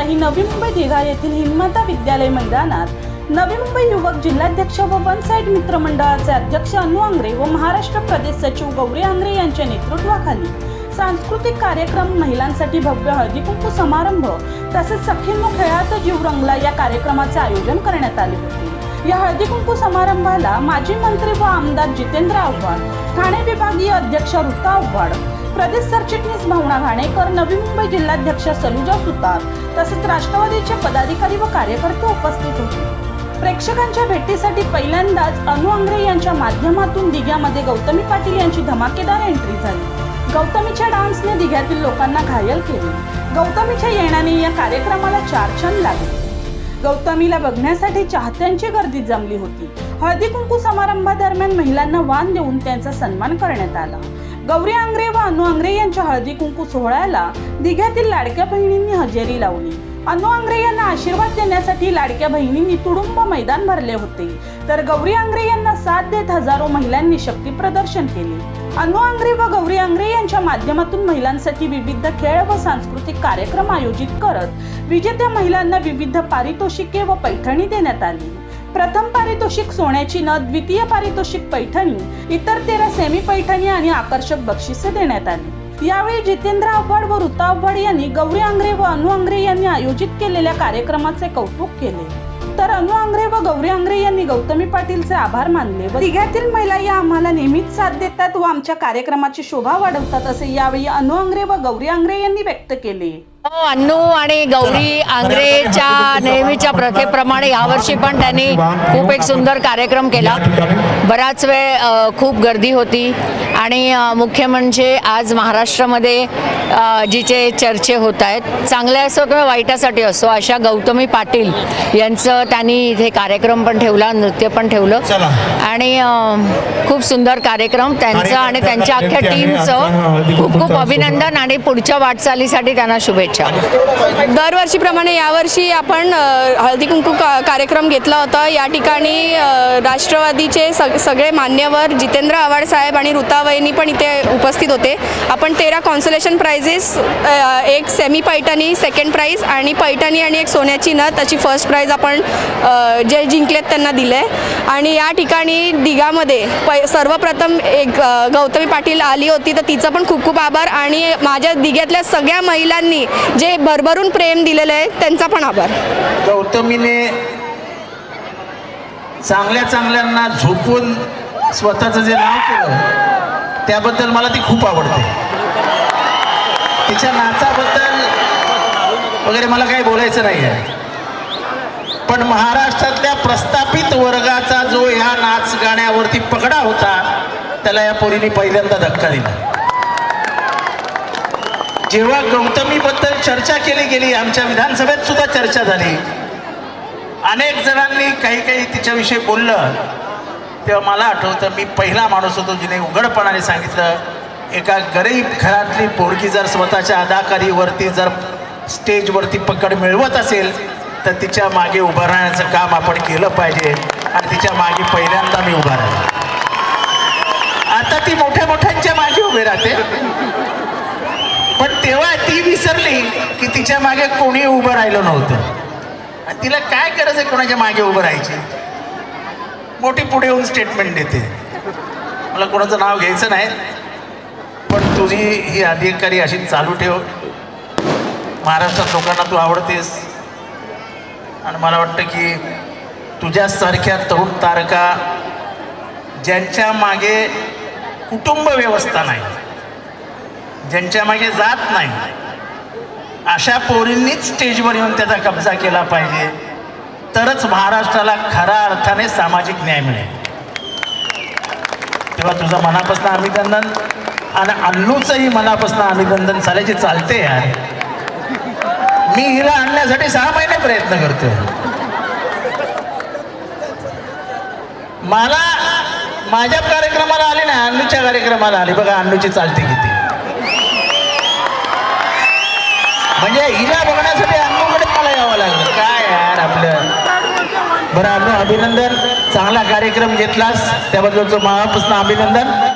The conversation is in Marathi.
ही नवी मुंबई दिघा येथील हिनमाता विद्यालय मैदानात. नवी मुंबई युवक जिल्हाध्यक्ष व वन साईड मित्रमंडळाचे अध्यक्ष अनु आंग्रे व महाराष्ट्र प्रदेश सचिव गौरी आंग्रे यांच्या नेतृत्वाखाली सांस्कृतिक कार्यक्रम महिलांसाठी भव्य हळदीकुंकू समारंभ तसेच सखींनो खेळाचा जीव रंगला या कार्यक्रमाचे आयोजन करण्यात आले होते. या हळदीकुंकू समारंभाला माजी मंत्री व आमदार जितेंद्र आव्हाड ठाणे विभागीय अध्यक्ष ऋता आव्हाड प्रदेश सरचिटणीस भावना घाणेकर नवी मुंबई जिल्हाध्यक्ष सलुजा सुतार तसेच राष्ट्रवादीचे पदाधिकारी व कार्यकर्ते उपस्थित होते. प्रेक्षकांच्या भेटीसाठी पहिल्यांदाच अनु आंग्रे यांच्या माध्यमातून दिघ्यामध्ये गौतमी पाटील यांची धमाकेदार एंट्री झाली. गौतमीच्या डान्सने दिघ्यातील लोकांना घायल केले. गौतमीच्या येण्याने या कार्यक्रमाला चार छंद लागले. गौतमीला बघण्यासाठी चाहत्यांची गर्दी जमली होती. हळदी कुंकू समारंभादरम्यान महिलांना वाण देऊन त्यांचा सन्मान करण्यात आला. गौरी आंग्रे व अनु आंग्रे यांच्या हळदी कुंकू सोहळ्याला दिघ्यातील लाडक्या बहिणींनी हजेरी लावली. अनु आंग्रे यांना आशीर्वाद देण्यासाठी लाडक्या बहिणींनी तुडुंब मैदान भरले होते. तर गौरी आंग्रे यांना साथ देत हजारो महिलांनी शक्ती प्रदर्शन केले. अनु आंग्रे व गौरी आंग्रे यांच्या माध्यमातून महिलांसाठी विविध खेळ व सांस्कृतिक कार्यक्रम आयोजित करत विजेत्या महिलांना विविध पारितोषिके व पैठणी देण्यात आली. प्रथम पारितोषिक सोन्याची नथ द्वितीय पारितोषिक पैठणी इतर तेरा सेमी पैठणी आणि आकर्षक बक्षिसे देण्यात आली. यावेळी जितेंद्र आव्हाड व ऋता आव्हाड यांनी गौरी आंग्रे व अनु आंग्रे यांनी आयोजित केलेल्या कार्यक्रमाचे कौतुक केले. तर अनु आंग्रे व गौरी आंग्रे यांनी गौतमी पाटीलचे आभार मानले व तिघ्यातील महिला या आम्हाला नेहमीच साथ देतात व आमच्या कार्यक्रमाची शोभा वाढवतात असे यावेळी अनु आंग्रे व गौरी आंग्रे यांनी व्यक्त केले. हो, अन्नू आणि गौरी आंग्रेच्या नेहमीच्या प्रथेप्रमाणे यावर्षी पण त्यांनी खूप एक सुंदर कार्यक्रम केला. बराच वेळ खूप गर्दी होती. आणि मुख्य म्हणजे आज महाराष्ट्रामध्ये जिचे चर्चे होत आहेत चांगले असो किंवा वाईटासाठी असो अशा गौतमी पाटील यांचं त्यांनी इथे कार्यक्रम पण ठेवला नृत्य पण ठेवलं. आणि खूप सुंदर कार्यक्रम त्यांचं आणि त्यांच्या अख्ख्या टीमचं. खूप खूप अभिनंदन आणि पुढच्या वाटचालीसाठी त्यांना शुभेच्छा. दरवर्षीप्रमाणे यावर्षी आपण हळदी कुंकू का कार्यक्रम घेतला होता. या ठिकाणी राष्ट्रवादीचे सग सगळे मान्यवर जितेंद्र आव्हाड साहेब आणि ऋता पण इथे उपस्थित होते. आपण तेरा कॉन्सोलेशन प्राइजेस एक सेमी पैठणी सेकंड प्राईज आणि पैठणी आणि एक सोन्याची नथ अशी फर्स्ट प्राईज आपण जे जिंकलेत त्यांना दिलं आहे आणि या ठिकाणी दिघामध्ये पै सर्वप्रथम एक गौतमी पाटील आली होती तर तिचं पण खूप खूप आभार. आणि माझ्या दिघ्यातल्या सगळ्या महिलांनी जे भरभरून प्रेम दिलेलं आहे त्यांचा पण आभार. गौतमीने चांगल्या चांगल्यांना झोपून स्वतःचं जे नाव केलं त्याबद्दल मला ती खूप आवडते. तिच्या नाचाबद्दल वगैरे मला काही बोलायचं नाही आहे पण महाराष्ट्रातल्या प्रस्थापित वर्गाचा जो ह्या नाच गाण्यावरती पगडा होता त्याला या पोरीने पहिल्यांदा धक्का दिला. जेव्हा गौतमीबद्दल चर्चा केली गेली आमच्या विधानसभेत सुद्धा चर्चा झाली. अनेक जणांनी काही काही तिच्याविषयी बोललं. तेव्हा मला आठवतं मी पहिला माणूस होतो जिने उघडपणाने सांगितलं एका गरीब घरातली पोरगी जर स्वतःच्या अदाकारीवरती जर स्टेजवरती पकड मिळवत असेल तर तिच्यामागे उभं राहण्याचं काम आपण केलं पाहिजे. आणि तिच्यामागे पहिल्यांदा मी उभा राहिलो. आता ती मोठ्या मोठ्यांच्या मागे उभी राहते. पण तेव्हा ती विसरली की तिच्यामागे कोणी उभं राहिलं नव्हतं. आणि तिला काय गरज आहे कोणाच्या मागे उभं राहायची? मोठी पुढे येऊन स्टेटमेंट देते. मला कोणाचं नाव घ्यायचं नाही पण तुझी ही अधिकारी अशी चालू ठेव. महाराष्ट्रात लोकांना तू आवडतेस. आणि मला वाटतं की तुझ्यासारख्या तरुण तारका ज्यांच्या मागे कुटुंब व्यवस्था नाही ज्यांच्या मागे जात नाही अशा पोरींनीच स्टेजवर येऊन त्याचा कब्जा केला पाहिजे. तरच महाराष्ट्राला खऱ्या अर्थाने सामाजिक न्याय मिळेल. तेव्हा तुझं मनापासून अभिनंदन आणि अल्लूचंही मनापासून अभिनंदन चालायची चालते यार. मी हिला आणण्यासाठी सहा महिने प्रयत्न करतो मला माझ्या कार्यक्रमाला आली ना अन्नूच्या कार्यक्रमाला आली. बघा अन्नूची चालते किती. हिला बघण्यासाठी अन्नूकडे मला यावं लागलं. काय यार आपलं. बरं अन्नू अभिनंदन. चांगला कार्यक्रम घेतलास. त्याबद्दलचं मनापासून अभिनंदन.